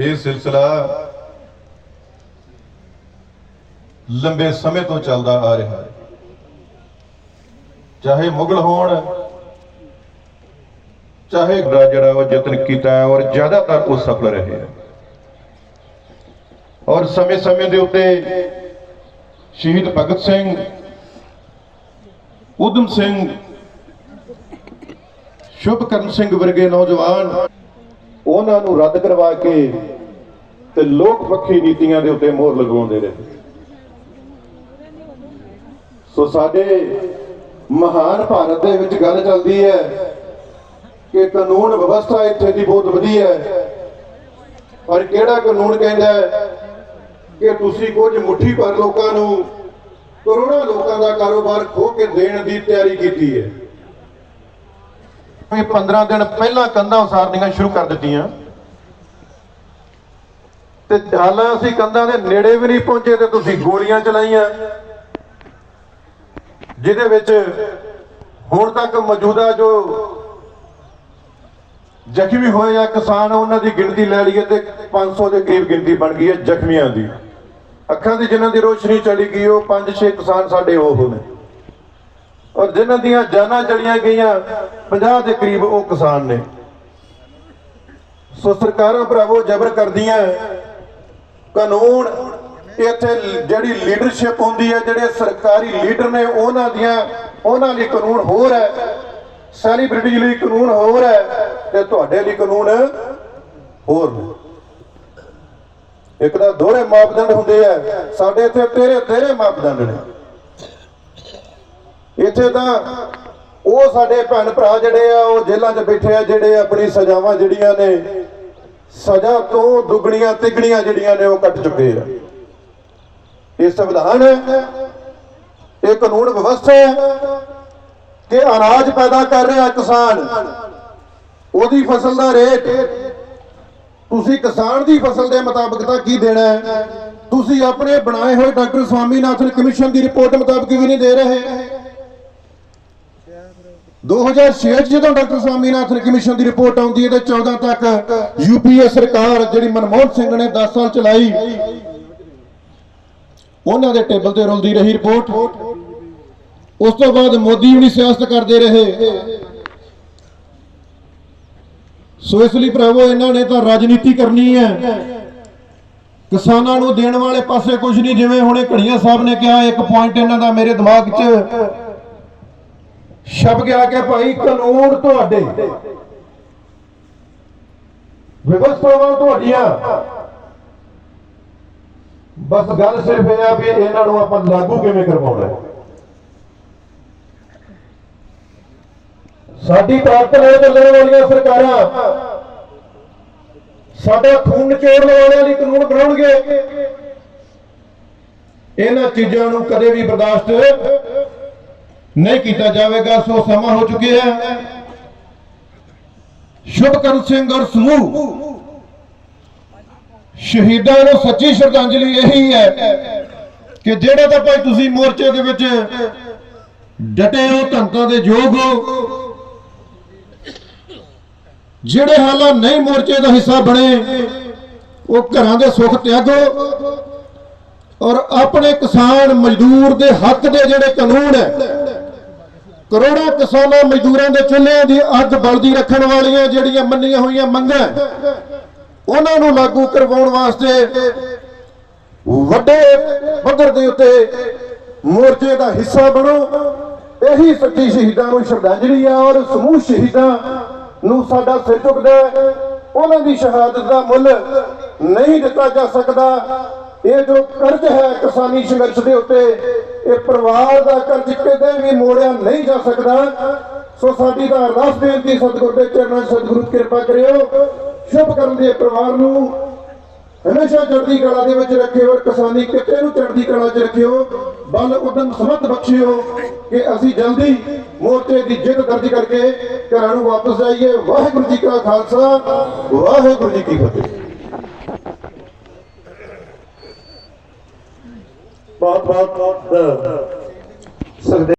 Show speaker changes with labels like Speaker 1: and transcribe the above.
Speaker 1: ਇਹ ਸਿਲਸਿਲਾ ਲੰਬੇ ਸਮੇਂ ਤੋਂ ਚੱਲਦਾ ਆ ਰਿਹਾ ਹੈ। ਚਾਹੇ ਮੁਗਲ ਹੋਣ, ਚਾਹੇ ਜਿਹੜਾ ਉਹ ਯਤਨ ਕੀਤਾ ਹੈ ਔਰ ਜ਼ਿਆਦਾਤਰ ਉਹ ਸਫਲ ਰਹੇ ਹੈ। ਔਰ ਸਮੇਂ-ਸਮੇਂ ਦੇ ਉੱਤੇ ਸ਼ਹੀਦ ਭਗਤ ਸਿੰਘ ਉਦਮ ਸਿੰਘ, ਸ਼ੁਭਕਰਨ ਸਿੰਘ ਵਰਗੇ ਨੌਜਵਾਨ ਉਹਨਾਂ ਨੂੰ ਰੱਦ ਕਰਵਾ ਕੇ ਤੇ ਲੋਕ ਪੱਖੀ ਨੀਤੀਆਂ ਦੇ ਉੱਤੇ ਮੋਹਰ ਲਗਾਉਂਦੇ ਰਹੇ। ਸੋ ਸਾਡੇ ਮਹਾਨ ਭਾਰਤ ਦੇ ਵਿੱਚ ਗੱਲ ਚੱਲਦੀ ਹੈ ਕਿ ਕਾਨੂੰਨ ਵਿਵਸਥਾ ਇੱਥੇ ਦੀ ਬਹੁਤ ਵਧੀਆ ਹੈ। ਪਰ ਕਿਹੜਾ ਕਾਨੂੰਨ ਕਹਿੰਦਾ ਹੈ ਕਿ ਤੁਸੀਂ ਕੁਝ ਮੁੱਠੀ ਭਰ ਲੋਕਾਂ ਨੂੰ ਕਰੋੜਾਂ ਲੋਕਾਂ ਦਾ ਕਾਰੋਬਾਰ ਖੋ ਕੇ ਦੇਣ ਦੀ ਤਿਆਰੀ ਕੀਤੀ ਹੈ? ਵੀ 15 ਦਿਨ ਪਹਿਲਾਂ ਕੰਧਾਂ ਉਸਾਰਨੀਆਂ ਸ਼ੁਰੂ ਕਰ ਦਿੱਤੀਆਂ। ਤੇ ਹਾਲਾਂ ਅਸੀਂ ਕੰਧਾਂ ਦੇ ਨੇੜੇ ਵੀ ਨਹੀਂ ਪਹੁੰਚੇ ਤੇ ਤੁਸੀਂ ਗੋਲੀਆਂ ਚਲਾਈਆਂ। ਜਿਹਦੇ ਵਿੱਚ ਹੁਣ ਤੱਕ ਮੌਜੂਦਾ ਜੋ ਜ਼ਖਮੀ ਹੋਏ ਆ, ਕਿਸਾਨ ਉਹਨਾਂ ਦੀ ਗਿਣਤੀ ਲੈ ਲਈਏ ਤੇ 500 ਦੇ ਕਰੀਬ ਗਿਣਤੀ ਬਣ ਗਈ ਹੈ ਜ਼ਖਮੀਆਂ ਦੀ। ਅੱਖਾਂ ਦੀ ਜਿਨ੍ਹਾਂ ਦੀ ਰੋਸ਼ਨੀ ਚਲੀ ਗਈ, ਉਹ 5-6 ਕਿਸਾਨ ਸਾਡੇ ਉਹ ਨੇ ਔਰ ਜਿਨ੍ਹਾਂ ਦੀਆਂ ਜਾਨਾਂ ਚਲੀਆਂ ਗਈਆਂ 50 ਦੇ ਕਰੀਬ ਉਹ ਕਿਸਾਨ ਨੇ। ਸੋ ਸਰਕਾਰਾਂ ਭਰਾਵੋ, ਜ਼ਬਰ ਕਰਦੀਆਂ ਕਾਨੂੰਨ ਇੱਥੇ ਜਿਹੜੀ ਲੀਡਰਸ਼ਿਪ ਹੁੰਦੀ ਹੈ ਜਿਹੜੇ ਸਰਕਾਰੀ ਲੀਡਰ ਨੇ, ਉਹਨਾਂ ਦੀਆਂ, ਉਹਨਾਂ ਲਈ ਕਾਨੂੰਨ ਹੋਰ ਹੈ ਸੈਲੀਬ੍ਰਿਟੀ ਲਈ ਕਾਨੂੰਨ ਹੋਰ ਹੈ ਤੇ ਤੁਹਾਡੇ ਲਈ ਕਾਨੂੰਨ ਹੋਰ ਨੇ। ਇੱਕ ਤਾਂ ਦੋਹਰੇ ਮਾਪਦੰਡ ਹੁੰਦੇ ਆ ਸਾਡੇ ਇੱਥੇ ਤੇਰੇ ਤੇਰੇ ਮਾਪਦੰਡ ਨੇ। ਇੱਥੇ ਤਾਂ ਉਹ ਸਾਡੇ ਭੈਣ ਭਰਾ ਜਿਹੜੇ ਆ, ਉਹ ਜੇਲ੍ਹਾਂ 'ਚ ਬੈਠੇ ਆ, ਜਿਹੜੇ ਆਪਣੀ ਸਜ਼ਾਵਾਂ ਜਿਹੜੀਆਂ ਨੇ, ਸਜ਼ਾ ਤੋਂ ਦੁੱਗਣੀਆਂ ਤਿੱਗਣੀਆਂ ਜਿਹੜੀਆਂ ਨੇ, ਉਹ ਕੱਟ ਚੁੱਕੇ ਆ। ਇਹ ਸੰਵਿਧਾਨ ਹੈ, ਇਹ ਕਾਨੂੰਨ ਵਿਵਸਥਾ ਹੈ ਕਿ ਅਨਾਜ ਪੈਦਾ ਕਰ ਰਿਹਾ ਕਿਸਾਨ, ਉਹਦੀ ਫਸਲ ਦਾ ਰੇਟ, ਤੁਸੀਂ ਕਿਸਾਨ ਦੀ ਫਸਲ ਦੇ ਮੁਤਾਬਕ ਤਾਂ ਕੀ ਦੇਣਾ ਹੈ? ਤੁਸੀਂ ਆਪਣੇ ਬਣਾਏ ਹੋਏ ਡਾਕਟਰ ਸਵਾਮੀਨਾਥਨ ਕਮਿਸ਼ਨ ਦੀ ਰਿਪੋਰਟ ਮੁਤਾਬਕ ਵੀ ਨਹੀਂ ਦੇ ਰਹੇ। 2006 ਚ ਜਦੋਂ ਡਾਕਟਰ ਸਵਾਮੀਨਾਥਨ ਕਮਿਸ਼ਨ ਦੀ ਰਿਪੋਰਟ ਆਉਂਦੀ ਹੈ ਤੇ 14 ਤੱਕ ਯੂਪੀਏ ਸਰਕਾਰ ਜਿਹੜੀ ਮਨਮੋਹਨ ਸਿੰਘ ਨੇ 10 ਸਾਲ ਚਲਾਈ, ਉਹਨਾਂ ਦੇ ਟੇਬਲ ਤੇ ਰੁਲਦੀ ਰਹੀ ਰਿਪੋਰਟ। ਉਸ ਤੋਂ ਬਾਅਦ ਮੋਦੀ ਵੀ ਸਿਆਸਤ ਕਰਦੇ ਰਹੇ। ਸੋ ਇਸ ਲਈ ਭਰਾਵੋ, ਇਹਨਾਂ ਨੇ ਤਾਂ ਰਾਜਨੀਤੀ ਕਰਨੀ ਹੈ। ਕਿਸਾਨਾਂ ਨੂੰ ਦੇਣ ਵਾਲੇ ਪਾਸੇ ਕੁਝ ਨਹੀਂ, ਜਿਵੇਂ ਹੁਣੇ ਘੜੀਆਂ ਸਾਹਿਬ ਨੇ ਕਿਹਾ, ਇੱਕ ਪੁਆਇੰਟ ਇਹਨਾਂ ਦਾ ਮੇਰੇ ਦਿਮਾਗ 'ਚ ਛਪ ਗਿਆ ਕਿ ਭਾਈ ਕਾਨੂੰਨ ਤੁਹਾਡੇ। ਵਿਵਸਥਾਵਾਂ ਤੁਹਾਡੀਆਂ। ਬਸ ਗੱਲ ਸਿਰਫ ਇਹ ਆ ਵੀ ਇਹਨਾਂ ਨੂੰ ਆਪਾਂ ਲਾਗੂ ਕਿਵੇਂ ਕਰਵਾਉਣਾ ਸਾਡੀ ਤਾਕਤ ਨਾਲ ਚੱਲਣ ਵਾਲੀਆਂ ਸਰਕਾਰਾਂ ਸਾਡਾ ਖੂਨ ਨਿਚੋੜਨ ਵਾਲਿਆਂ ਲਈ ਕਾਨੂੰਨ ਬਣਾਉਣਗੇ। ਇਹਨਾਂ ਚੀਜ਼ਾਂ ਨੂੰ ਕਦੇ ਵੀ ਬਰਦਾਸ਼ਤ ਨਹੀਂ ਕੀਤਾ ਜਾਵੇਗਾ, ਸੋ ਸਮਾਂ ਹੋ ਚੁੱਕਿਆ ਹੈ। ਸ਼ੁਭਕਰਨ ਸਿੰਘ ਔਰ ਸਮੂਹ। ਸ਼ਹੀਦਾਂ ਨੂੰ ਸੱਚੀ ਸ਼ਰਧਾਂਜਲੀ ਇਹੀ ਹੈ ਕਿ ਜਿਹੜਾ ਤਾਂ ਭਾਈ ਤੁਸੀਂ ਮੋਰਚੇ ਦੇ ਵਿੱਚ ਡਟੇ ਹੋ ਧੰਤਾਂ ਦੇ ਯੋਗ ਹੋ, ਜਿਹੜੇ ਹਾਲਾਂ ਨਹੀਂ ਮੋਰਚੇ ਦਾ ਹਿੱਸਾ ਬਣੇ, ਉਹ ਘਰਾਂ ਦੇ ਸੁੱਖ ਤਿਆਗੋ ਔਰ ਆਪਣੇ ਕਿਸਾਨ ਮਜ਼ਦੂਰ ਦੇ ਹੱਕ ਦੇ ਜਿਹੜੇ ਕਾਨੂੰਨ ਹੈ ਕਰੋੜਾਂ ਕਿਸਾਨਾਂ ਮਜ਼ਦੂਰਾਂ ਦੇ ਚੁੱਲ੍ਹਿਆਂ ਦੀ ਅੱਗ ਬਲਦੀ ਰੱਖਣ ਵਾਲੀਆਂ ਜਿਹੜੀਆਂ ਮੰਨੀਆਂ ਹੋਈਆਂ ਮੰਗਾਂ, ਉਹਨਾਂ ਨੂੰ ਲਾਗੂ ਕਰਵਾਉਣ ਵਾਸਤੇ ਵੱਡੇ ਪੱਧਰ ਦੇ ਉੱਤੇ ਮੋਰਚੇ ਦਾ ਹਿੱਸਾ ਬਣੋ। ਇਹੀ ਸੱਚੀ ਸ਼ਹੀਦਾਂ ਨੂੰ ਸ਼ਰਧਾਂਜਲੀ ਆ ਔਰ ਸਮੂਹ ਸ਼ਹੀਦਾਂ ਨੂੰ ਸਾਡਾ ਸਿਰ ਝੁਕਦਾ ਉਹਨਾਂ ਦੀ ਸ਼ਹਾਦਤ ਦਾ ਮੁੱਲ ਨਹੀਂ ਦਿੱਤਾ ਜਾ ਸਕਦਾ। ਇਹ ਜੋ ਕਰਜ਼ ਹੈ ਕਿਸਾਨੀ ਸੰਘਰਸ਼ ਦੇ ਉੱਤੇ, ਇਹ ਪਰਿਵਾਰ ਦਾ ਕਰਜ਼ ਕਿਤੇ ਵੀ ਮੋੜਿਆ ਨਹੀਂ ਜਾ ਸਕਦਾ। ਸੋ ਸਾਡੀ ਤਾਂ ਅਰਦਾਸ ਬੇਨਤੀ ਸਤਿਗੁਰ ਦੇ ਚਰਨਾਂ 'ਚ ਸਤਿਗੁਰੂ ਕਿਰਪਾ ਕਰਿਓ। ਸ਼ੁਭ ਕਰਨ ਦੇ ਪਰਿਵਾਰ ਨੂੰ ਹਮੇਸ਼ਾ ਚੜ੍ਹਦੀ ਕਲਾ ਦੇ ਵਿੱਚ ਰੱਖਿਓ ਔਰ ਕਿਸਾਨੀ ਕਿੱਤੇ ਨੂੰ ਚੜ੍ਹਦੀ ਕਲਾ 'ਚ ਰੱਖਿਓ। ਬਲ ਉਦਮ ਸਮਤ ਬਖਸ਼ਿਓ ਕਿ ਅਸੀਂ ਜਲਦੀ ਮੋਰਚੇ ਦੀ ਜਿੱਤ ਦਰਜ ਕਰਕੇ ਘਰਾਂ ਨੂੰ ਵਾਪਸ ਜਾਈਏ। ਵਾਹਿਗੁਰੂ ਜੀ ਕਾ ਖਾਲਸਾ, ਵਾਹਿਗੁਰੂ ਜੀ ਕੀ ਫਤਿਹ।
Speaker 2: ਬਹੁਤ ਬਹੁਤ ਸੁਖਦੇਵ